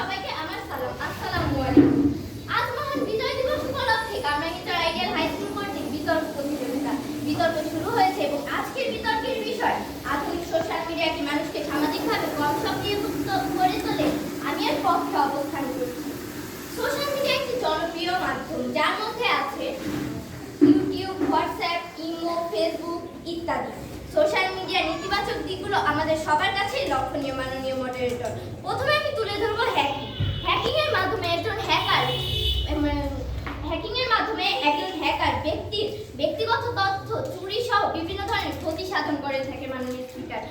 সবাইকে আমার সালাম, আসসালামু আলাইকুম। আজ মহান বিজয় দিবস উপলক্ষে কামরাঙ্গীচর আইডিয়াল হাই স্কুল কর্তৃক বিতর্ক প্রতিযোগিতা। বিতর্ক শুরু হয়েছে এবং আজকের বিতর্কের বিষয়, আধুনিক সোশ্যাল মিডিয়া কি মানুষকে সামাজিকভাবে কম সক্রিয়ভুক্ত করে তোলে। আমি এর পক্ষে অবস্থান করছি। সোশ্যাল মিডিয়া একটি জনপ্রিয় মাধ্যম, যার মধ্যে আছে ইউটিউব হোয়াটসঅ্যাপ ইমো ফেসবুক ইত্যাদি। সোশ্যাল মিডিয়ার নেতিবাচক দিকগুলো আমাদের সবার কাছেই লক্ষণীয়, মাননীয় মডারেটর প্রথমে আমি তুলে ধরবো হ্যাকিং হ্যাকিং এর মাধ্যমে একজন হ্যাকার হ্যাকিং এর মাধ্যমে একজন হ্যাকার ব্যক্তির ব্যক্তিগত তথ্য, চুরি সহ বিভিন্ন ধরনের ক্ষতি সাধন করে থাকে মাননীয় স্পিকার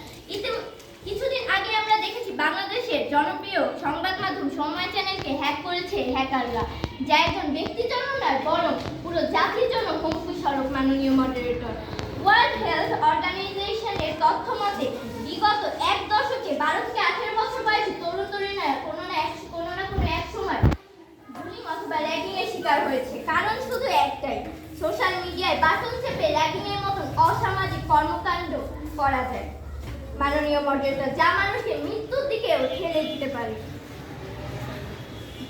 কিছুদিন আগে আমরা দেখেছি বাংলাদেশের জনপ্রিয় সংবাদ মাধ্যম সময় চ্যানেলকে হ্যাক করেছে হ্যাকাররা যা একজন ব্যক্তির জন্য নয় বরং পুরো জাতির জন্য হুমকি স্বরূপ মাননীয় মডারেটর ওয়ার্ল্ড হেলথ অর্গানাইজেশনের তথ্য মতে বিগত এক দশকে বারো থেকে আঠেরো বছর বয়সী তরুণ তরুণীরা কোনো না এক কোনো না কোনো এক সময় বুলিং অথবা র্যাগিং এর শিকার হয়েছে কারণ শুধু একটাই সোশ্যাল মিডিয়ায় বাটন চেপে র্যাগিং এর মতন অসামাজিক কর্মকাণ্ড করা যায় মাননীয় মডারেটর যা মানুষকে মৃত্যুর দিকেও ঠেলে দিতে পারে।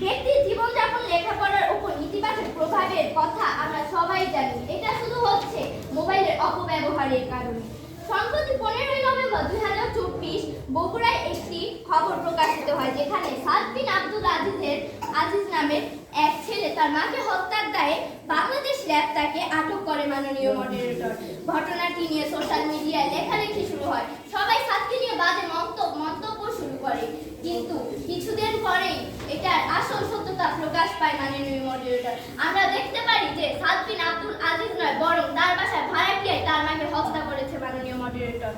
ব্যক্তির জীবনযাপন, লেখাপড়ার উপর ইতিবাচক প্রভাবের কথা আমরা সবাই জানি। এটা শুধু হচ্ছে মোবাইলের অপব্যবহারের কারণে। সম্প্রতি পনেরোই নভেম্বর দুই হাজার চব্বিশ বগুড়ায় একটি খবর প্রকাশিত হয়, যেখানে সাদবিন আব্দুল আজিজের আজিজ নামের এক ছেলে তার মাকে হত্যার দায়ে বাংলাদেশ র্যাব তাকে আটক করে মাননীয় মডারেটর ঘটনাটি নিয়ে সোশ্যাল মিডিয়ায় লেখালেখি শুরু হয়। সবাই সাদকে নিয়ে বাজে মন্তব্য মন্তব্য শুরু করে। কিন্তু কিছুদিন পরেই এটার আসল সত্যতা প্রকাশ পায় মাননীয় মডারেটর আমরা দেখতে পারি যে সাদবিন আব্দুল আজিজ নয়, বরং তার বাসায় ভাড়াটিয়ায় তার মাকে হত্যা করেছে মাননীয় মডারেটর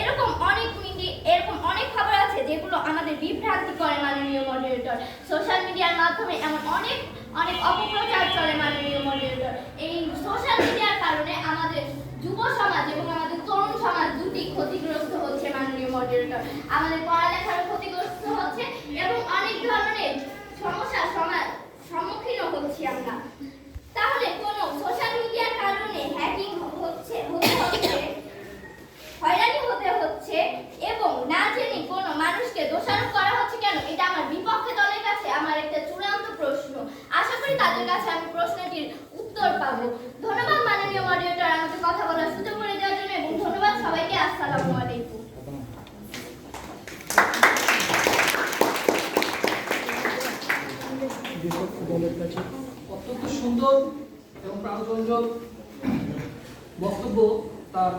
এরকম অনেক এরকম অনেক খবর আছে যেগুলো আমাদের বিভ্রান্তি করে মাননীয় মডারেটর সোশ্যাল মিডিয়ার মাধ্যমে এমন অনেক অনেক অপপ্রচার চলে মাননীয় মডারেটর এই সোশ্যাল মিডিয়ার কারণে আমাদের যুব সমাজ এবং আমাদের তরুণ সমাজ দুটি ক্ষতিগ্রস্ত হচ্ছে মাননীয় মডারেটর আমাদের পড়ালেখার ক্ষতিগ্রস্ত হচ্ছে এবং অনেক ধরনের সমস্যার সমাজ সম্মুখীন হচ্ছি আমরা। তাহলে কোন সোশ্যাল মিডিয়ার কারণে হ্যাকিং হচ্ছে, হতে হচ্ছে হয়রানি হতে হচ্ছে এবং না জেনে কোনো মানুষকে দোষারোপ করা হচ্ছে কেন? এটা আমার বিপক্ষে দলের কাছে আমার একটা চূড়ান্ত প্রশ্ন। আশা করি তাদের কাছে আমি প্রশ্নটির উত্তর পাবো। ধন্যবাদ মাননীয় মডারেটর আমাকে কথা বলার সুযোগ করে দেওয়ার জন্য এবং ধন্যবাদ সবাইকে। আসসালামু আলাইকুম। অত্যন্ত সুন্দর এবং প্রাণরঞ্জক বক্তব্য তার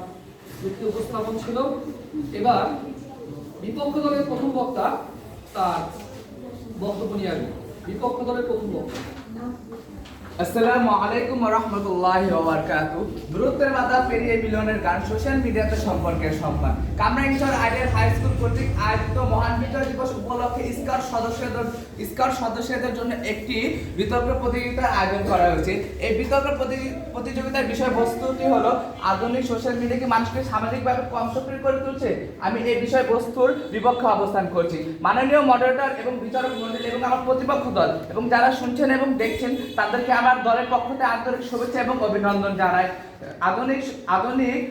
ব্যক্তি উপস্থাপন ছিল। এবার বিপক্ষ দলের প্রথম বক্তা তার বক্তব্য নিয়ে আসবে। বিপক্ষ দলের প্রথম বক্তা। আসসালামু আলাইকুম রহমতুল্লাহ ওবরকাতু দূরত্বের বাধা পেরিয়ে মিলনের গান সোশ্যাল মিডিয়াতে সম্মান। আইডিয়াল হাই স্কুল কর্তৃক আয়োজিত মহান বিজয় দিবস উপলক্ষে সদস্যদের সদস্যদের জন্য একটি বিতর্ক প্রতিযোগিতার আয়োজন করা হয়েছে। এই বিতর্ক প্রতিযোগিতার বিষয়বস্তুটি হলো আধুনিক সোশ্যাল মিডিয়া কি মানুষকে সামাজিকভাবে কম সক্রিয় করে তুলছে। আমি এই বিষয়বস্তুর বিপক্ষে অবস্থান করছি। মাননীয় মডারেটর এবং বিচারক এবং আমার প্রতিপক্ষ দল এবং যারা শুনছেন এবং দেখছেন তাদেরকে আমার দলের পক্ষ থেকে আন্তরিক শুভেচ্ছা এবং অভিনন্দন জানাই। আধুনিক আধুনিক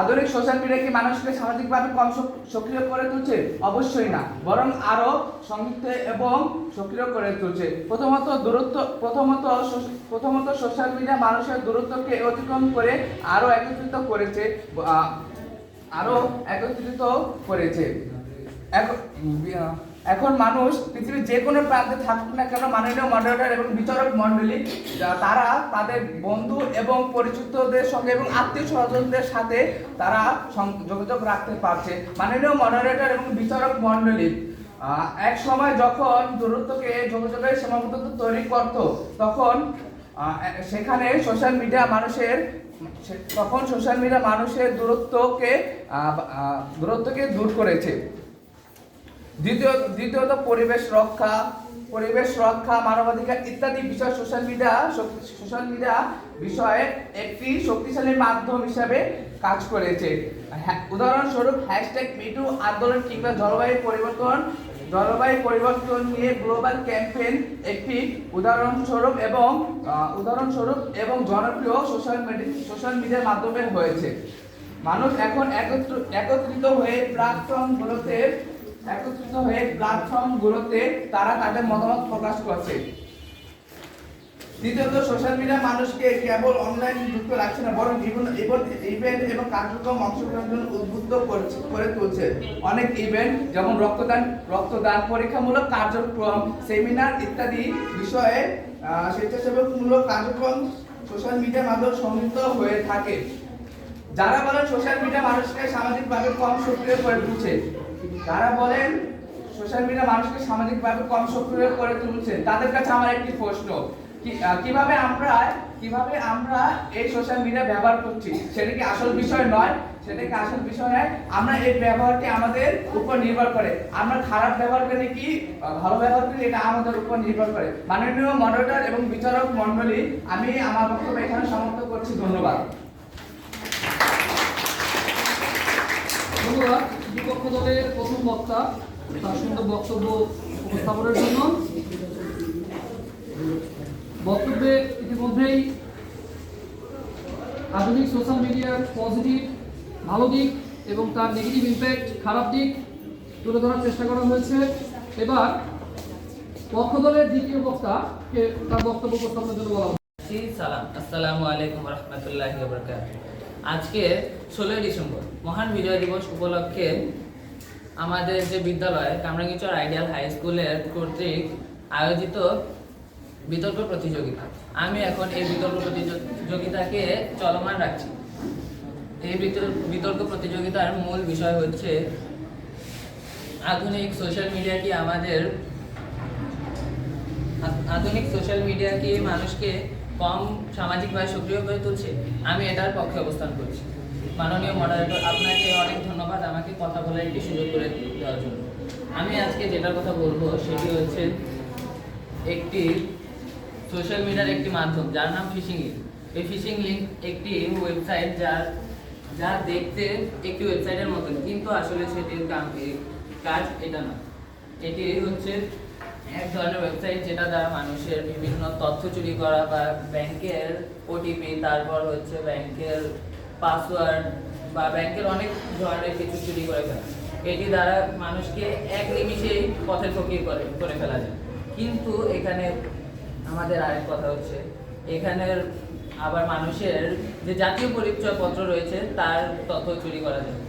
আধুনিক সোশ্যাল মিডিয়া কি মানুষকে সামাজিকভাবে কম সক্রিয় করে তুলছে? অবশ্যই না। বরং আরও সংযুক্ত এবং সক্রিয় করে তুলছে। প্রথমত দূরত্ব প্রথমত প্রথমত সোশ্যাল মিডিয়া মানুষের দূরত্বকে অতিক্রম করে আরও একত্রিত করেছে আহ, আরও একত্রিত করেছে। এখন এখন মানুষ পৃথিবীর যে কোনো প্রান্তে থাকুক না কেন মাননীয় মডারেটর এবং বিচারক মণ্ডলী যা- তারা তাদের বন্ধু এবং পরিচিতদের সঙ্গে এবং আত্মীয় স্বজনদের সাথে তারা যোগাযোগ রাখতে পারছে। মাননীয় মডারেটর এবং বিচারক মণ্ডলী আহ, এক সময় যখন দূরত্বকে যোগাযোগের সীমাবদ্ধতা তৈরি করত তখন সেখানে সোশ্যাল মিডিয়া মানুষের তখন সোশ্যাল মিডিয়া মানুষের দূরত্বকে দূরত্বকে দূর করেছে। দ্বিতীয় দ্বিতীয়ত পরিবেশ রক্ষা পরিবেশ রক্ষা মানবাধিকার ইত্যাদি বিষয় সোশ্যাল মিডিয়া সোশ্যাল মিডিয়া বিষয়ে একটি শক্তিশালী মাধ্যম হিসাবে কাজ করেছে। হ্যাঁ, উদাহরণস্বরূপ হ্যাশট্যাগ মিটু আন্দোলন কিংবা জলবায়ু পরিবর্তন জলবায়ু পরিবর্তন নিয়ে গ্লোবাল ক্যাম্পেইন একটি উদাহরণস্বরূপ এবং উদাহরণস্বরূপ এবং জনপ্রিয় সোশ্যাল মিডিয়া সোশ্যাল মিডিয়ার মাধ্যমে হয়েছে। মানুষ এখন একত্র একত্রিত হয়ে প্ল্যাটফর্মগুলোতে একত্রিত হয়ে প্ল্যাটফর্মগুলোতে তারা তাদের মতামত প্রকাশ করছে। দ্বিতীয়ত সোশ্যাল মিডিয়া মানুষকে কেবল অনলাইন যুক্ত রাখছে না, বরং বিভিন্ন ইভেন্ট এবং কার্যক্রম অংশগ্রহণের জন্য উদ্বুদ্ধ করে তুলছে। অনেক ইভেন্ট যেমন রক্তদান রক্তদান পরীক্ষামূলক কার্যক্রম সেমিনার ইত্যাদি বিষয়ে স্বেচ্ছাসেবকমূলক কার্যক্রম সোশ্যাল মিডিয়ার মাধ্যমে সমৃদ্ধ হয়ে থাকে। যারা বলেন সোশ্যাল মিডিয়া মানুষকে সামাজিকভাবে কম সক্রিয় করে তুলছে যারা বলেন সোশ্যাল মিডিয়া মানুষকে সামাজিকভাবে কম সক্রিয় করে তুলছে, তাদের কাছে আমার একটি প্রশ্ন। কীভাবে আমরা কীভাবে আমরা এই সোশ্যাল মিডিয়া ব্যবহার করছি? সেটা কি আসল বিষয় নয়? সেটা কি আসল বিষয় নয়? আমরা এই ব্যবহারটি আমাদের উপর নির্ভর করে। আমরা খারাপ ব্যবহার করি কি ভালো ব্যবহার করি এটা আমাদের উপর নির্ভর করে। মাননীয় মডারেটর এবং বিচারক মণ্ডলী, আমি আমার বক্তব্য এখানে সমাপ্ত করছি। ধন্যবাদ। ধন্যবাদ। বিপক্ষ দলের প্রথম বক্তা, তার সুন্দর বক্তব্য উপস্থাপনের জন্য বক্তব্যে ইতিমধ্যেই আধুনিক সোশ্যাল মিডিয়ার পজিটিভ, ভালো দিক এবং তার নেগেটিভ ইম্প্যাক্ট খারাপ দিক তুলে ধরার চেষ্টা করা হয়েছে। এবার পক্ষ দলের দ্বিতীয় বক্তাকে তার বক্তব্য উপস্থাপনের জন্য বলা। জি, সালাম। আসসালামু আলাইকুম রহমতুল্লাহি আজকে ষোলোই ডিসেম্বর, মহান বিজয় দিবস উপলক্ষে আমাদের যে বিদ্যালয় কামরাঙ্গিচর আইডিয়াল হাই স্কুলের কর্তৃক আয়োজিত বিতর্ক প্রতিযোগিতা। আমি এখন এই বিতর্ক প্রতিযোগিতাকে চলমান রাখছি। এই বিতর- বিতর্ক প্রতিযোগিতার মূল বিষয় হচ্ছে আধুনিক সোশ্যাল মিডিয়া কি আমাদের, আধুনিক সোশ্যাল মিডিয়া কি মানুষকে কম সামাজিকভাবে সক্রিয় করে তুলছে, আমি এটার পক্ষে অবস্থান করছি। মাননীয় মডারেটর আপনাকে অনেক ধন্যবাদ আমাকে কথা বলার একটি সুযোগ করে দেওয়ার জন্য। আমি আজকে যেটার কথা বলব সেটি হচ্ছে একটি সোশ্যাল মিডিয়ার একটি মাধ্যম, যার নাম ফিশিং লিঙ্ক এই ফিশিং লিঙ্ক একটি ওয়েবসাইট যার যা দেখতে একটি ওয়েবসাইটের মতন, কিন্তু আসলে সেটির কাজ এটা না এটি হচ্ছে এক ধরনের ওয়েবসাইট যেটা দ্বারা মানুষের বিভিন্ন তথ্য চুরি করা বা ব্যাংকের ওটিপি তারপর হচ্ছে ব্যাংকের পাসওয়ার্ড বা ব্যাংকের অনেক ধরনের কিছু চুরি করে ফেলা। এটি দ্বারা মানুষকে এক নিমিষেই পথে ফকির করে করে ফেলা যায়। কিন্তু এখানে আমাদের আরেক কথা হচ্ছে, এখানের আবার মানুষের যে জাতীয় পরিচয়পত্র রয়েছে, তার তথ্য চুরি করা যায়।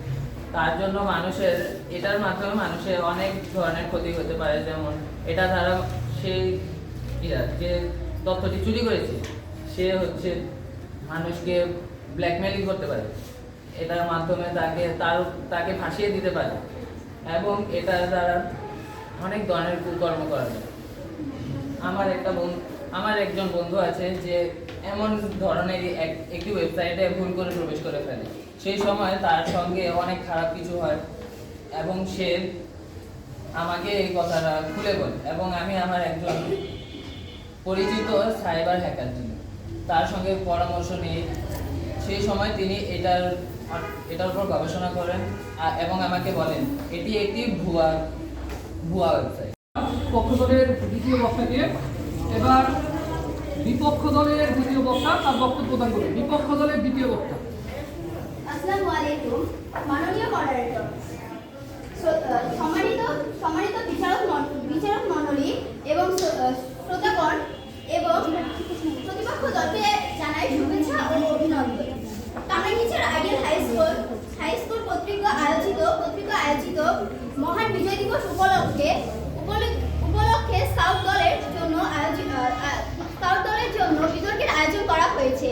তার জন্য মানুষের, এটার মাধ্যমে মানুষের অনেক ধরনের ক্ষতি হতে পারে, যেমন এটা দ্বারা সেই যে তথ্যটি চুরি করেছে, সে হচ্ছে মানুষকে ব্ল্যাকমেলিং করতে পারে। এটার মাধ্যমে তাকে, তার, তাকে ফাঁসিয়ে দিতে পারে এবং এটা দ্বারা অনেক ধরনের কুকর্ম করা যায়। আমার একটা বন্ধু আমার একজন বন্ধু আছে যে এমন ধরনের এক- একটি ওয়েবসাইটে ভুল করে প্রবেশ করে ফেলে। সেই সময় তার সঙ্গে অনেক খারাপ কিছু হয় এবং সে আমাকে এই কথাটা খুলে বলে এবং আমি আমার একজন পরিচিত সাইবার হ্যাকার যিনি তার সঙ্গে পরামর্শ নিয়ে সেই সময় তিনি এটার এটার উপর গবেষণা করেন এবং আমাকে বলেন, এটি একটি ভুয়া ভুয়া ওয়েবসাইট পক্ষ দলের দ্বিতীয় বক্তাকে এবার বিপক্ষ দলের দ্বিতীয় বক্তা তার বক্তব্য প্রদান করবে বিপক্ষ দলের দ্বিতীয় বক্তা। আসসালামু আলাইকুম। মাননীয় মডারেটর সম্মানিত সম্মানিত বিচারক বিচারক মণ্ডলী এবং শ্রোতাগণ এবং প্রতিপক্ষ দলকে জানাই শুভেচ্ছা ও অভিনন্দন। Kamrangirchar ideal high school high school কর্তৃক আয়োজিত কর্তৃক আয়োজিত মহান বিজয় দিবস উপলক্ষে উপলক্ষে স্কাউট দলের জন্য আয়োজিত স্কাউট দলের জন্য বিতর্কের আয়োজন করা হয়েছে।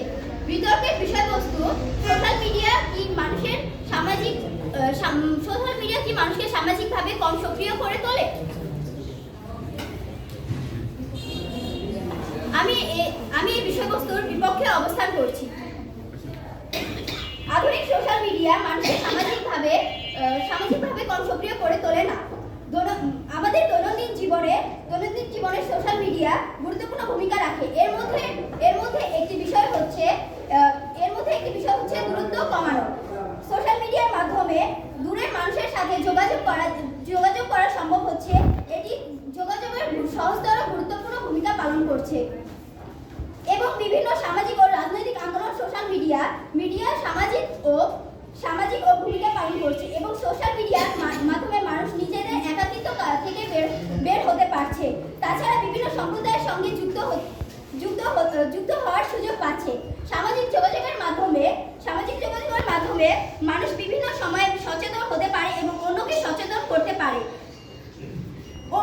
বিতর্কের বিষয়বস্তু সোশ্যাল মিডিয়া কি মানুষের সামাজিক সোশ্যাল মিডিয়া কি মানুষকে সামাজিকভাবে কম সক্রিয় করে তোলে? আমি আমি এই বিষয়বস্তুর বিপক্ষে অবস্থান করছি। আধুনিক সোশ্যাল মিডিয়া মানুষকে সামাজিকভাবে সামাজিকভাবে কম সক্রিয় করে তোলে না। আমাদের দৈনন্দিন জীবনে দৈনন্দিন জীবনে সোশ্যাল মিডিয়া গুরুত্বপূর্ণ ভূমিকা রাখে। এর মধ্যে এর মধ্যে একটি বিষয় হচ্ছে এর মধ্যে একটি বিষয় হচ্ছে দূরত্ব কমানো। সোশ্যাল মিডিয়ার মাধ্যমে দূরের মানুষের সাথে যোগাযোগ করা যোগাযোগ করা সম্ভব হচ্ছে। এটি যোগাযোগের সহজতর, গুরুত্বপূর্ণ ভূমিকা পালন করছে। এবং বিভিন্ন সামাজিক ও রাজনৈতিক আন্দোলন সোশ্যাল মিডিয়া মিডিয়া সামাজিক ও সামাজিক ও ভূমিকা পালন করছে এবং সোশ্যাল মিডিয়ার মাধ্যমে মানুষ নিজেদের একাকিত্ব থেকে বের বের হতে পারছে। তাছাড়া বিভিন্ন সম্প্রদায়ের সঙ্গে যুক্ত যুক্ত যুক্ত হওয়ার সুযোগ পাচ্ছে। সামাজিক যোগাযোগের মাধ্যমে, সামাজিক যোগাযোগের মাধ্যমে মানুষ বিভিন্ন সময়ে সচেতন হতে পারে এবং অন্যকে সচেতন করতে পারে। ও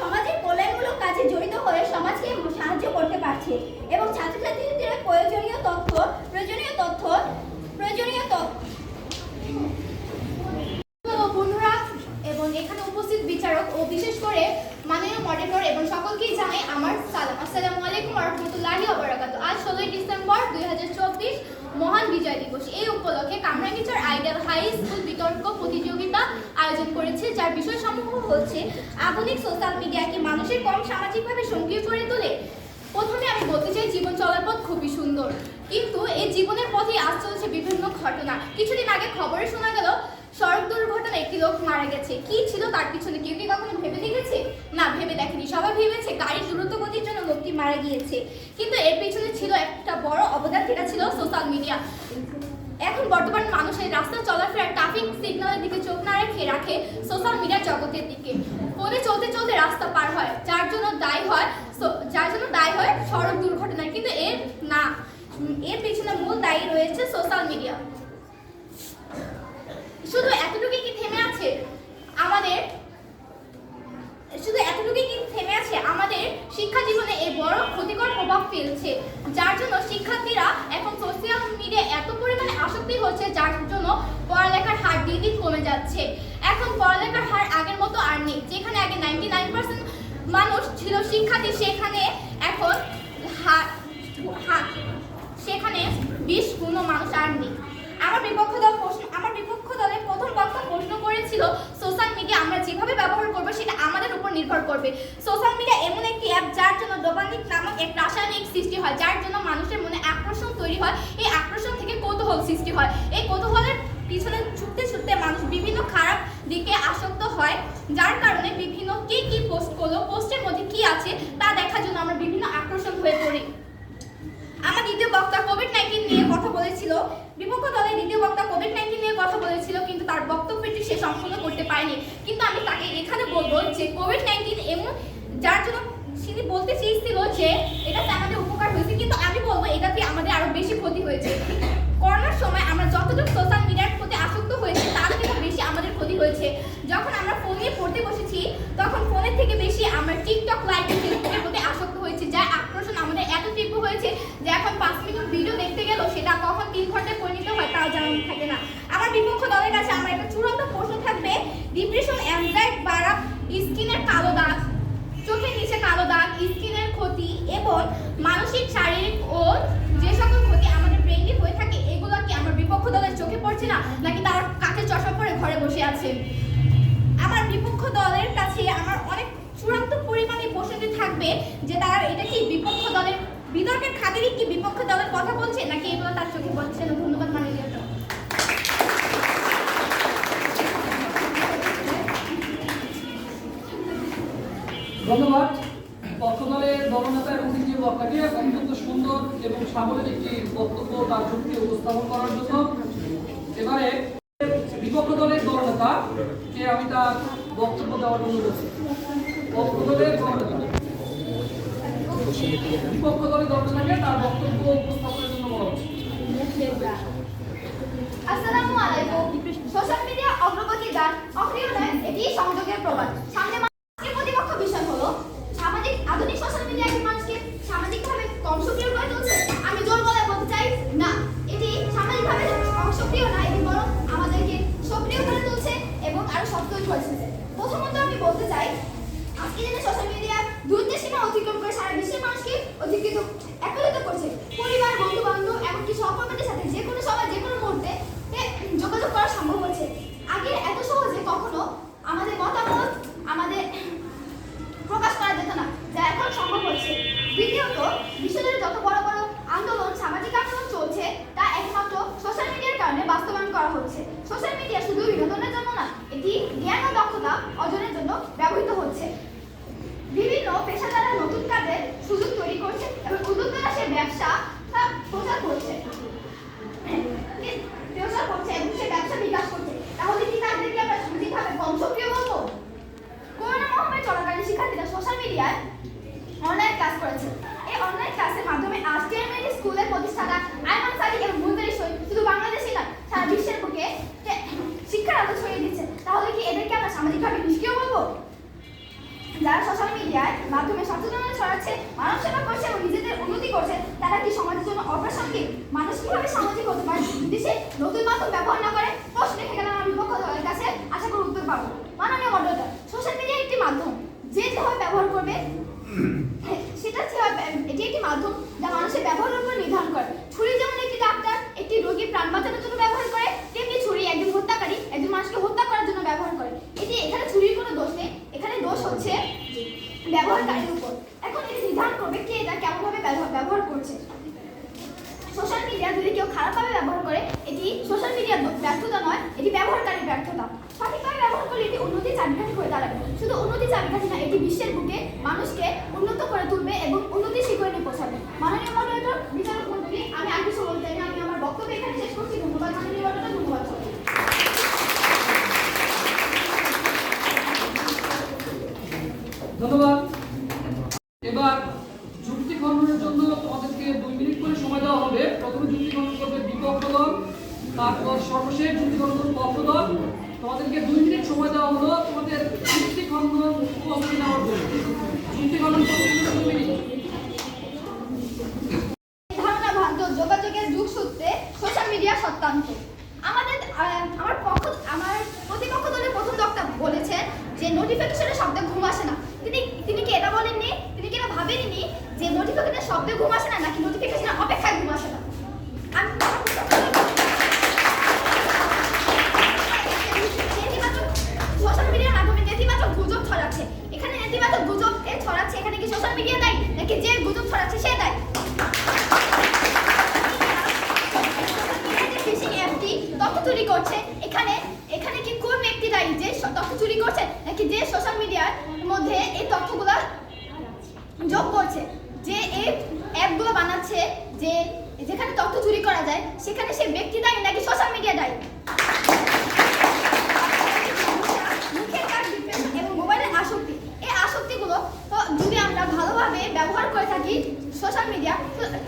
সমাজের কল্যাণমূলক কাজে জড়িত হয়ে সমাজকে সাহায্য করতে পারছে এবং ছাত্রছাত্রীদের প্রয়োজনীয় তথ্য প্রয়োজনীয় তথ্য প্রয়োজনীয় তথ্য তো বন্ধুরা এবং এখানে উপস্থিত বিচারক ও বিশেষ করে মাননীয় মডারেটর এবং সকলকেই জানাই আমার সালাম আসসালামু আলাইকুম রহমতুল্লাহি ওবরাকাতু আজ ষোলোই ডিসেম্বর দু হাজার চব্বিশ মহান বিজয় দিবস। এই উপলক্ষে কামরাঙ্গিচর আইডেল হাই স্কুল বিতর্ক প্রতিযোগিতা আয়োজন করেছে, যার বিষয় বিষয়সমূহ হচ্ছে আধুনিক সোশ্যাল মিডিয়া কি মানুষের কম সামাজিকভাবে সক্রিয় করে তোলে। প্রথমে আমি বলতে চাই, জীবন চলার পথ খুবই সুন্দর। কিন্তু এই জীবনের পথে আজ চলছে বিভিন্ন ঘটনা। কিছুদিন আগে খবরে শোনা গেল, সড়ক দুর্ঘটনায় একটি লোক মারা গেছে। কি ছিল তার পিছনে? কেউ কি কখনো ভেবে দেখেছে? না, ভেবে দেখেনি। সবাই ভেবেছে গাড়ির দ্রুত গতির জন্য লোকটি মারা গিয়েছে। কিন্তু এর পিছনে ছিল একটা বড় অবদান, যেটা ছিল সোশ্যাল মিডিয়া এখন বর্তমান মানুষের রাস্তা চলাফেরা ট্রাফিক সিগন্যালের দিকে চোখ না রেখে রাখে সোশ্যাল মিডিয়া জগতের দিকে। ফোনে চলতে চলতে রাস্তা পার হয়। যার জন্য দায়ী হয় যার জন্য দায়ী হয় সড়ক দুর্ঘটনা কিন্তু এর না। এর পিছনে মূল দায়ী রয়েছে সোশ্যাল মিডিয়া শুধু এতটুকুই কি থেমে আছে আমাদের? শুধু এতটুকুই কি থেমে আছে আমাদের শিক্ষা জীবনে এই বড় ক্ষতিকর প্রভাব ফেলছে, যার জন্য শিক্ষার্থীরা এখন সোশ্যাল মিডিয়া এত পরিমাণে আসক্তি হচ্ছে, যার জন্য পড়ালেখার হার দিন দিন কমে যাচ্ছে। এখন পড়ালেখার হার আগের মতো আর নেই, যেখানে আগে নাইনটি নাইন পার্সেন্ট মানুষ ছিল শিক্ষার্থী, সেখানে এখন হার সেখানে বিশ গুণ মানুষ আর নেই। আমার বিপক্ষ দল প্রশ্ন আমার বিপক্ষ দলের প্রথম বক্তা প্রশ্ন করেছিল, সোশ্যাল মিডিয়া আমরা যেভাবে ব্যবহার করব, সেটা আমাদের উপর নির্ভর করবে। সোশ্যাল মিডিয়া এমন একটি অ্যাপ যার জন্য ডোপামিন নামক এক রাসায়নিক সৃষ্টি হয়, যার জন্য মানুষের মনে আকর্ষণ তৈরি হয়। এই আকর্ষণ থেকে কৌতূহল সৃষ্টি হয়। এই কৌতূহলের পিছনে ছুটতে ছুটতে মানুষ বিভিন্ন খারাপ দিকে আসক্ত হয়, যার কারণে বিভিন্ন কে কি পোস্ট করল পোস্টের মধ্যে কি আছে, তা দেখার জন্য আমরা বিভিন্ন আকর্ষণ হয়ে পড়ি। আমার দ্বিতীয় বক্তা কোভিড নাইন্টিন নিয়ে কথা বলেছিল। বিপক্ষ দলের দ্বিতীয় বক্তা কোভিড নাইন্টিন নিয়ে কথা বলেছিল, কিন্তু তার বক্তব্যটি সে সম্পূর্ণ করতে পারেনি। কিন্তু আমি তাকে এখানে বলব যে কোভিড নাইন্টিন এমন যার জন্য তিনি বলতে চেয়েছিল যে এটাতে আমাদের উপকার হয়েছে, কিন্তু আমি বলব এটাতে আমাদের আরও বেশি ক্ষতি হয়েছে। করোনার সময় আমরা যতটুকু সোশ্যাল মিডিয়ার প্রতি আসক্ত হয়েছে তার থেকে হয়েছে। যখন আমরা ফোন নিয়ে পড়তে বসেছি, তখন ফোনের থেকে বেশি আমরা টিকটক লাইভ ফেসবুকের প্রতি আসক্ত হয়েছে। যার আকর্ষণ আমাদের এত তীব্র হয়েছে যে এখন পাঁচ মিনিট ভিডিও দেখতে গেলেও সেটা কখন তিন ঘন্টায় পরিণত হয় তাও জানা থাকে না আমার বিপক্ষ দলের কাছে আমার একটা চূড়ান্ত প্রশ্ন থাকবে ডিপ্রেশন অ্যাংজাইটি বাড়া স্কিনের কালো দাগ চোখের নিচে কালো দাগ স্কিনের ক্ষতি এবং মানসিক শারীরিক ও যে সকল ক্ষতি আমাদের ব্রেইনে হয়ে থাকে এগুলো কি আমার বিপক্ষ দলের চোখে পড়ছে না নাকি তারা কাকে চশমা পরে ঘরে বসে আছে আমার বিপক্ষ দলের কাছে আমার অনেক চূড়ান্ত পরিমাণে প্রশ্নটি থাকবে যে তারা এটা কি বিপক্ষ দলের বিতর্কের খাতিরই কি বিপক্ষ দলের কথা বলছে নাকি এগুলো তার চোখে পড়ছে না ধন্যবাদ মাননীয় ধন্যবাদ পক্ষদলের দলনেতা এবং তৃতীয় বক্তাকে অত্যন্ত সুন্দর এবং সাবলীল একটি বক্তব্য তার যুক্তি উপস্থাপন করার জন্য এবারে বিপক্ষ দলের দলনেতা কে আমি তার বক্তব্য দেওয়ার জন্য বলছি পক্ষ দলের দলনেতা বিপক্ষ দলের দলনেতাকে তার বক্তব্য উপস্থাপনের জন্য বলা হচ্ছে আসসালামু আলাইকুম সোশ্যাল মিডিয়া অগ্রগতি গান অক্রিয় নয় এটি সংযোগের প্রবাদ সামনে আজকের প্রতিপক্ষ বিষয় হলো সামাজিক আধুনিক সোশ্যাল মিডিয়া কি মানুষকে সামাজিকভাবে কম সক্রিয় করে তুলছে আমি জোর গলায় বলতে চাই না এটি সামাজিকভাবে অসক্রিয় না এটি বরং আমাদেরকে সক্রিয় করে তুলছে এবং আরও সক্রিয় করে তুলছে প্রথমত আমি বলতে চাই আজকে দিনে সোশ্যাল মিডিয়া দূরত্বের সীমা অতিক্রম করে সারা বিশ্বের মানুষকে অধিকৃত একত্রিত করছে পরিবার বন্ধু বান্ধব এমনকি সহকর্মীদের সাথে যে কোনো সময় যে কোনো মুহূর্তে এ, যোগাযোগ করা সম্ভব হচ্ছে আগে এত সহজে কখনো আমাদের মতামত আমাদের প্রকাশ করা যেত না যা এখন সম্ভব হচ্ছে দ্বিতীয়ত বিশ্বজুড়ে যত বড় বড় আন্দোলন সামাজিক আন্দোলন চলছে তা একমাত্র সোশ্যাল মিডিয়ার কারণে বাস্তবায়ন করা হচ্ছে সোশ্যাল মিডিয়া শুধু বিনোদনের জন্য না এটি জ্ঞান ও দক্ষতা অর্জনের জন্য ব্যবহৃত হচ্ছে বিভিন্ন পেশাদাররা নতুন কাজের সুযোগ তৈরি করছে এবং উদ্যোক্তারা সে ব্যবসা তা প্রচার করছে প্রচার করছে এবং সে ব্যবসা বিকাশ করছে তাহলে কি তাদেরকে আমরা সামাজিকভাবে কম সক্রিয় বলব করোনা মহামারী চলাকালীন শিক্ষার্থীরা সোশ্যাল মিডিয়ায় অনলাইন ক্লাস করেছে এই অনলাইন ক্লাসের মাধ্যমে আজ টেরমেন্ট স্কুলের প্রতিষ্ঠাতা আইমান সাদিক এবং বুলবেরি শহীদ শুধু বাংলাদেশই নয় সারা বিশ্বের বুকে টে- শিক্ষার আলো ছড়িয়ে দিচ্ছে তাহলে কি এদেরকে আমরা সামাজিকভাবে নিষ্ক্রিয় বলব যারা সোশ্যাল মিডিয়ার মাধ্যমে সচেতনতা ছড়াচ্ছে মানব সেবা করছে এবং নিজেদের উন্নতি করছে তারা কি সমাজের জন্য অপ্রাসঙ্গিক মানুষ কীভাবে সামাজিক হতে পারে যদি সে নতুন মাধ্যম ব্যবহার না করে প্রশ্ন রেখে গেলাম আমি বিপক্ষ দলের কাছে আশা করি উত্তর পাবো মাননীয় মডেলটা সোশ্যাল মিডিয়া একটি মাধ্যম যে যেভাবে ব্যবহার করবে, সেটা যেভাবে এটি একটি মাধ্যম যা মানুষের ব্যবহারের উপর নির্ধারণ করে। ছুরি যেমন একটি ডাক্তার, একটি রোগীর প্রাণ বাঁচানোর জন্য ব্যবহার করে, তেমনি ছুরি একজন হত্যাকারী, একজন মানুষকে হত্যা করার জন্য ব্যবহার করে। এটি এখানে ছুরির কোনো দোষ নেই, এখানে দোষ হচ্ছে ব্যবহারকারীর উপর। এখন এটি নির্ধারণ করবে কে এটা কেমনভাবে ব্যবহার করছে। সোশ্যাল মিডিয়া যদি কেউ খারাপভাবে ব্যবহার করে, এটি সোশ্যাল মিডিয়ার ব্যর্থতা নয় এটি ব্যবহারকারীর ব্যর্থতা সঠিকভাবে ব্যবহার করলে এটি উন্নতির চাবিকাঠি হয়ে দাঁড়াবে শুধু উন্নতির চাবিকাঠি না এটি বিশ্বের বুকে মানুষকে উন্নত করে তুলবে এবং উন্নতির শিখরে নিয়ে পৌঁছাবে মাননীয় মডারেটর বিচারক মন্ডলী আমি আর কিছু বলতে চাই না আমি আমার বক্তব্য এখানে শেষ করছি ধন্যবাদ মাননীয় মডারেটর ধন্যবাদ সবাইকে। ধন্যবাদ এবার যুক্তি খণ্ডনের জন্য তোমাদেরকে দুই মিনিট করে সময় দেওয়া হবে প্রথমে যুক্তি খণ্ডন করবে বিপক্ষ দল তারপর সর্বশেষ যুক্তি করবে পক্ষ দল তোমাদেরকে দুই মিনিট সময় দেওয়া হলো। তোমাদের যুক্তি খণ্ডন উপস্থিত নেওয়ার জন্য। যুক্তি ভ্রান্ত যোগাযোগের যুগ সোশ্যাল সত্যান্ত আমাদের আমার আমার প্রথম বলেছেন যে ঘুম আসে না। তিনি তিনি কি এটা বলেননি? তিনি কি এটা ভাবেননি যে নোটিফিকেশনের শব্দে ঘুম আসে না নাকি নোটিফিকেশনের অপেক্ষায় ঘুম আসে না আমি নেতিবাচক সোশ্যাল মিডিয়ার মাধ্যমে নেতিবাচক গুজব ছড়াচ্ছে এখানে নেতিবাচক গুজব এ ছড়াচ্ছে এখানে কি সোশ্যাল মিডিয়া দায়ী যে গুজব ছড়াচ্ছে সে দায়ী তথ্য চুরি করছে। এখানে এখানে কি কোন ব্যক্তি দায়ী যে তথ্য চুরি করছে? নাকি যে সোশ্যাল মিডিয়ার মধ্যে এই তথ্যগুলো যোগ করছে? যে এই অ্যাপগুলো বানাচ্ছে, যে যেখানে তথ্য চুরি করা যায়, সেখানে সে ব্যক্তি দায়ী নাকি সোশ্যাল মিডিয়া দায়ী মুখের কাজ ডিপ্রেশন এবং মোবাইলের আসক্তি এই আসক্তিগুলো তো যদি আমরা ভালোভাবে করে থাকি সোশ্যাল মিডিয়া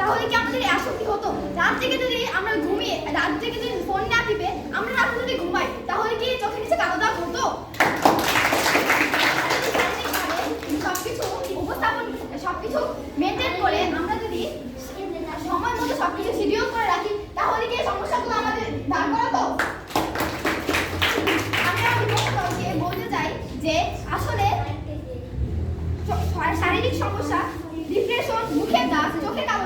তাহলে কি আমাদের আসক্তি হতো? রাত থেকে যদি আমরা ঘুমিয়ে, রাত থেকে যদি ফোন না টিপে, আমরা রাত যদি ঘুমাই, তাহলে কি চোখের নিচে কালো দাগ হতো? সবকিছু উপস্থাপন, সবকিছু মেনটেন করে আমরা যদি সময় মতো সবকিছু শিডিউল করে রাখি, তাহলে কি সমস্যাগুলো আমাদের দাঁড় করাতো? আমি আমার বিপক্ষকে বলতে চাই যে আসলে শ- শা- শারীরিক সমস্যা ডিপ্রেশন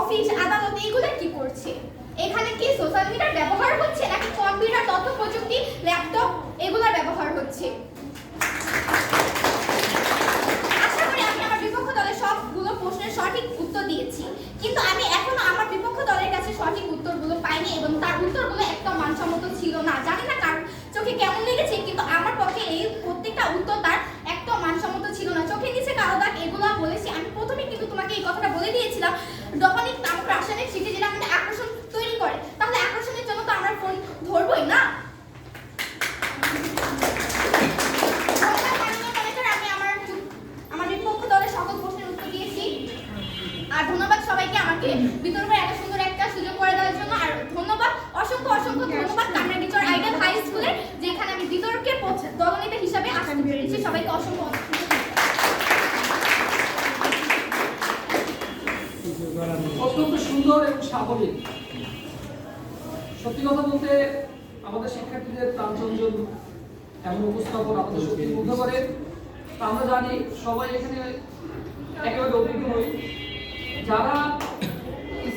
অফিস আদালত এইগুলো কি করছে? এখানে কি সোশ্যাল মিডিয়ার ব্যবহার হচ্ছে? নাকি কম্পিউটার তথ্য প্রযুক্তি ল্যাপটপ এগুলো ব্যবহার হচ্ছে? আশা করি আমি আমার বিপক্ষ দলের সবগুলো প্রশ্নের সঠিক উত্তর দিয়েছি। কিন্তু আমি এখনও আমার বিপক্ষ দলের কাছে সঠিক উত্তরগুলো পাইনি এবং তার উত্তরগুলো একদম মানসম্মত ছিল না। জানি না কার চোখে কেমন লেগেছে, কিন্তু আমার পক্ষে এই প্রত্যেকটা উত্তর তার আপনাকে এই কথাটা বলে দিয়েছিলাম। ডোপামিন নামক রাসায়নিক সেটি যেটা আমাদের আকর্ষণ তৈরি করে। তাহলে আকর্ষণের জন্য তো আমরা ফোন ধরবই না? আর ধন্যবাদ সবাইকে আমাকে বিতর্কের এত সুন্দর একটা সুযোগ করে দেওয়ার জন্য। আর ধন্যবাদ অসংখ্য অসংখ্য ধন্যবাদ। কামরা সত্যি কথা বলতে, আমাদের শিক্ষার্থীদের প্রাণচঞ্চল এমন উপস্থাপন আমাদের সত্যি মুগ্ধ করে আমরা জানি, সবাই এখানে একেবারে অভিজ্ঞ হই। যারা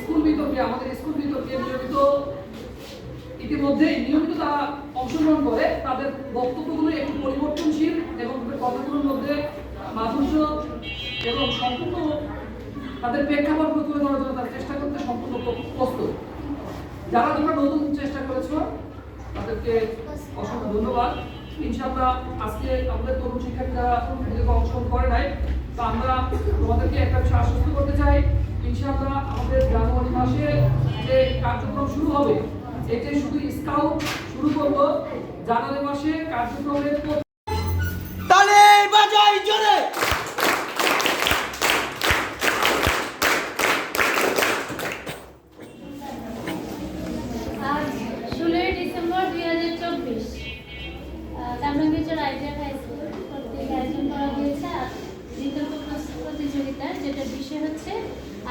স্কুল বিতর্কে, আমাদের স্কুল বিতর্কে নিয়মিত, ইতিমধ্যেই নিয়মিত তারা অংশগ্রহণ করে, তাদের বক্তব্যগুলো একটু পরিবর্তনশীল এবং কথাগুলোর মধ্যে মাধুর্য এবং সম্পূর্ণ তাদের প্রেক্ষাপট তুলে ধরার জন্য তারা চেষ্টা করতে সম্পূর্ণ প্র- প্রস্তুত। যারা তোমরা নতুন চেষ্টা করেছ, তাদেরকে অসংখ্য ধন্যবাদ। ইনশাআল্লাহ আজকে আমাদের তরুণ শিক্ষার্থীরা এদিকে অংশগ্রহণ করে নাই। তো আমরা তোমাদেরকে একটা বিষয় আশ্বস্ত করতে চাই। ইনশাআল্লাহ আমাদের জানুয়ারি মাসে যে কার্যক্রম শুরু হবে এতে শুধু স্কাউট শুরু করব। জানুয়ারি মাসে কার্যক্রমের প্রতি তালে বাজাই জোরে আজ ষোলোই ডিসেম্বর দুই হাজার চব্বিশ কামরাঙ্গীচর আইডিয়াল হাই স্কুল কর্তৃক আয়োজন করা হয়েছে আ- বিতর্ক প্রস- প্রতিযোগিতার যেটা বিষয় হচ্ছে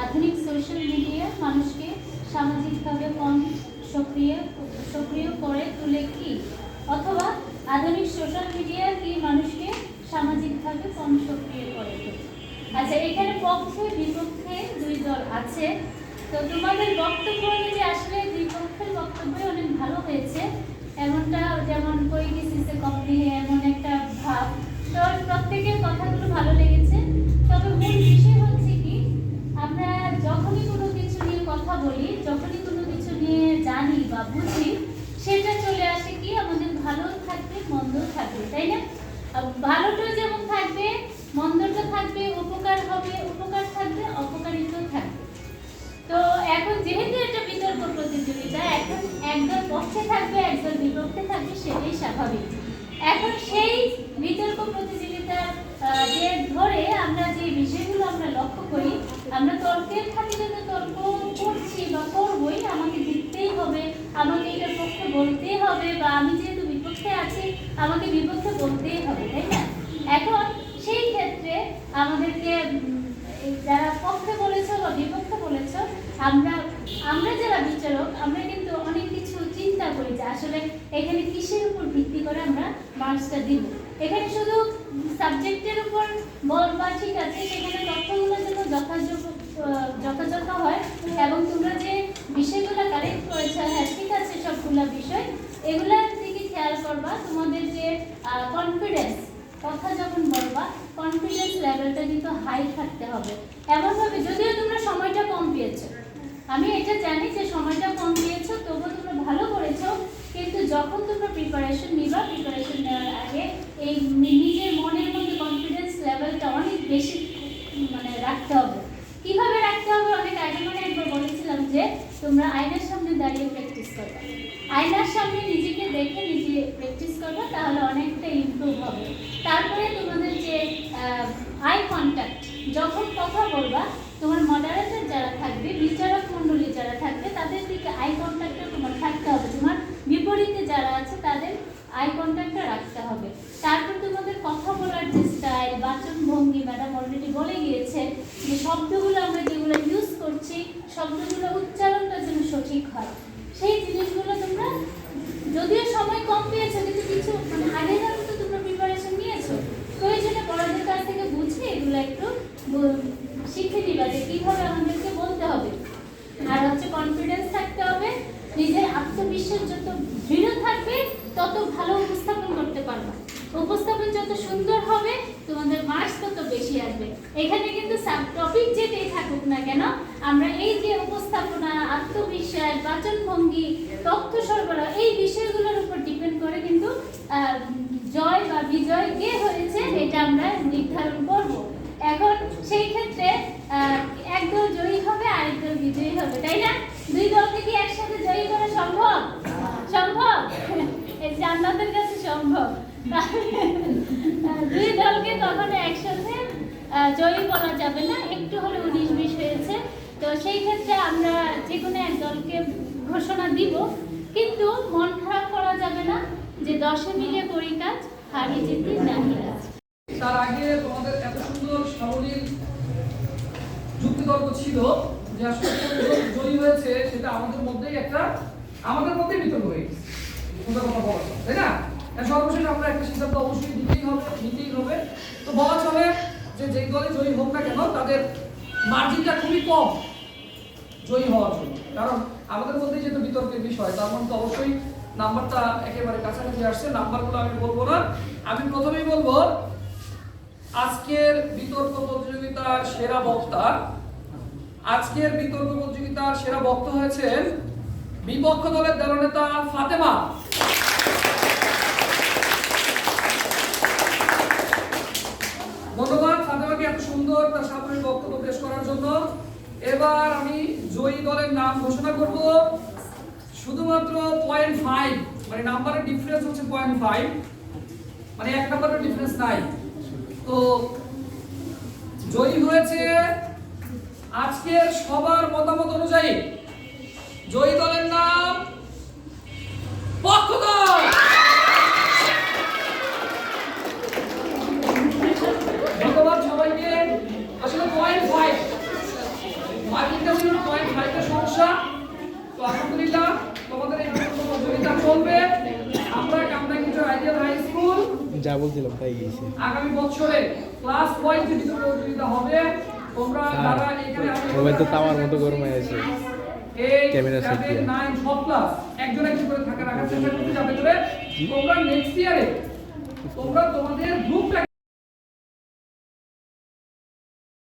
আধুনিক সোশ্যাল মিডিয়া মানুষকে সামাজিকভাবে কম সক্রিয় সক্রিয় করে তুলে কি অথবা আধুনিক সোশ্যাল মিডিয়া কি মানুষকে সামাজিকভাবে কম সক্রিয় করে তোলে আচ্ছা এখানে পক্ষে বিপক্ষে দুই দল আছে তো তোমাদের বক্তব্য অনুযায়ী আসলে দুই পক্ষের বক্তব্যই অনেক ভালো হয়েছে এমনটা যেমন কই গেছিসে কমনি এমন একটা ভাব তো প্রত্যেকের কথাগুলো ভালো লেগেছে তবে মূল বিষয় হচ্ছে কি আমরা যখনই কোনো কিছু নিয়ে কথা বলি যখনই কোনো কিছু নিয়ে জানি বা আমাদেরকে যারা পক্ষে বলেছ বা বিপক্ষে বলেছ, আমরা আমরা যারা বিচারক, আমরা কিন্তু অনেক কিছু চিন্তা করি যে আসলে এখানে কিসের উপর ভিত্তি করে আমরা মার্কসটা দিব। এখানে শুধু সাবজেক্টের উপর বলবা ঠিক আছে, সেখানে তথ্যগুলো যেন যথাযোগ্য যথাযথ হয় এবং তোমরা যে বিষয়গুলো কালেক্ট করেছ হ্যাঁ ঠিক আছে, সবগুলো বিষয়, এগুলোর দিকে খেয়াল করবা। তোমাদের যে কনফিডেন্স কথা যখন বলবা কনফিডেন্স লেভেলটা কিন্তু হাই থাকতে হবে। এমনভাবে যদিও তোমরা সময়টা কম পেয়েছ। আমি এটা জানি যে সময়টা কম পেয়েছ, তবুও তোমরা ভালো করেছ, কিন্তু যখন তোমরা প্রিপারেশন নিবা প্রিপারেশন নেওয়ার আগে এই নিজের মনের মধ্যে কনফিডেন্স লেভেলটা অনেক বেশি মানে রাখতে হবে। কীভাবে রাখতে হবে? অনেক আগে মানে একবার বলেছিলাম যে তোমরা আয়নার সামনে দাঁড়িয়ে প্র্যাকটিস করবে। আয়নার সামনে নিজেকে দেখে নিজে প্র্যাকটিস করবে, তাহলে অনেকটা ইমপ্রুভ হবে। তারপরে তোমাদের যে আই কন্ট্যাক্ট যখন কথা বলবা, তোমার মডারেটর যারা থাকবে, বিচারক মণ্ডলী যারা থাকবে, তাদের দিকে আই কন্ট্যাক্টটা তোমার থাকতে হবে। তোমার বিপরীতে যারা আছে, তাদের আই কন্ট্যাক্টটা রাখতে হবে। তারপর তোমাদের কথা বলার যে স্টাইল বাচন ভঙ্গি ম্যাডাম অলরেডি বলে গিয়েছে যে শব্দগুলো আমরা যেগুলো ইউজ করছি, শব্দগুলো উচ্চারণটা যেন সঠিক হয়। সেই জিনিসগুলো তোমরা, যদিও সময় কম পেয়েছ, কিন্তু কিছু মানে আগের তো তোমরা প্রিপারেশন নিয়েছো প্রয়োজনে বড়দের কাছ থেকে বুঝে এগুলো একটু শিখে দিবা যে কীভাবে আমাদেরকে বলতে হবে। আর হচ্ছে কনফিডেন্স থাকতে হবে, নিজের আত্মবিশ্বাস যত দৃঢ় থাকবে, তত ভালো উপস্থাপন করতে পারবে। উপস্থাপন যত সুন্দর হবে, তোমাদের মার্কস তত বেশি আসবে। এখানে কিন্তু সাব টপিক যেটাই থাকুক না কেন, আমরা এই যে উপস্থাপনা, আত্মবিশ্বাস, বাচনভঙ্গি, তথ্য সরবরাহ, এই বিষয়গুলোর উপর ডিপেন্ড করে কিন্তু জয় বা বিজয় কে হয়েছে, এটা আমরা নির্ধারণ করব। এখন সেই ক্ষেত্রে আহ, একদল জয়ী হবে আরেক দল বিজয়ী হবে তাই না? দুই দলকে কি একসাথে জয়ী করা সম্ভব? সম্ভব? এই জান্নাতের কাছে সম্ভব। দুই দলকে কখনো একসাথে জয়ী করা যাবে না একটু হলে উনিশ বিশ হয়েছে। তো সেই ক্ষেত্রে আমরা যে কোনো এক দলকে ঘোষণা দিব কিন্তু মন খারাপ করা যাবে না যে দশে মিলে করি কাজ হারি জিতি নাহি রাজ। তার আগে তোমাদের এত সুন্দর সাবলীল যুক্তিতর্ক ছিল যে জয়ী হয়েছে সেটা আমাদের মধ্যেই একটা, আমাদের মধ্যেই বিতর্ক হয়ে গেছে। কথা বলা তাই না? সর্বশেষ আমরা একটা সিদ্ধান্ত অবশ্যই নিতেই হবে নিতেই হবে। তো বলা চলে যে যেই দলে জয়ী হোক না কেন, তাদের মার্জিনটা খুবই কম জয়ী হওয়ার জন্য। কারণ আমাদের মধ্যে যেহেতু বিতর্কের বিষয়, তার মধ্যে অবশ্যই নাম্বারটা একেবারে কাছাকাছি আসছে। নাম্বারগুলো আমি বলব না। আমি প্রথমেই বলব আজকের বিতর্ক প্রতিযোগিতার সেরা বক্তা, আজকের বিতর্ক প্রতিযোগিতার সেরা বক্তা হয়েছেন বিপক্ষ দলের দলনেতা ফাতেমা। ধন্যবাদ ফাতেমাকে এত সুন্দর তার সামনে বক্তব্য পেশ করার জন্য? এবার আমি জয়ী দলের নাম ঘোষণা করব। শুধুমাত্র পয়েন্ট ফাইভ মানে নাম্বারের ডিফারেন্স হচ্ছে পয়েন্ট ফাইভ মানে এক নাম্বারের ডিফারেন্স নাই। তো জয়ী হয়েছে আজকের সবার মতামত অনুযায়ী। জয়ী দলের নাম পক্ষ দল ধন্যবাদ সবাইকে। আসলে পয়েন্ট ফাইভ মার্কিংটা ছিল পয়েন্ট ফাইভের সমস্যা। তো আলহামদুলিল্লাহ, তোমাদের এই প্রতিযোগিতা চলবে। যা বলছিলাম তাই গেছে। আগামী বছরে ক্লাস ওয়াইজ যদি প্রতিযোগিতা হবে। তোমরা যারা এখানে মোবাইল তো তামার মতো গরম হয়ে আছে ক্যামেরা সেট দিয়ে। নাইন সব ক্লাস একজন একজন করে থাকার রাখার চেষ্টা করতে যাবে করে তোমরা নেক্সট ইয়ারে তোমরা তোমাদের গ্রুপটাকে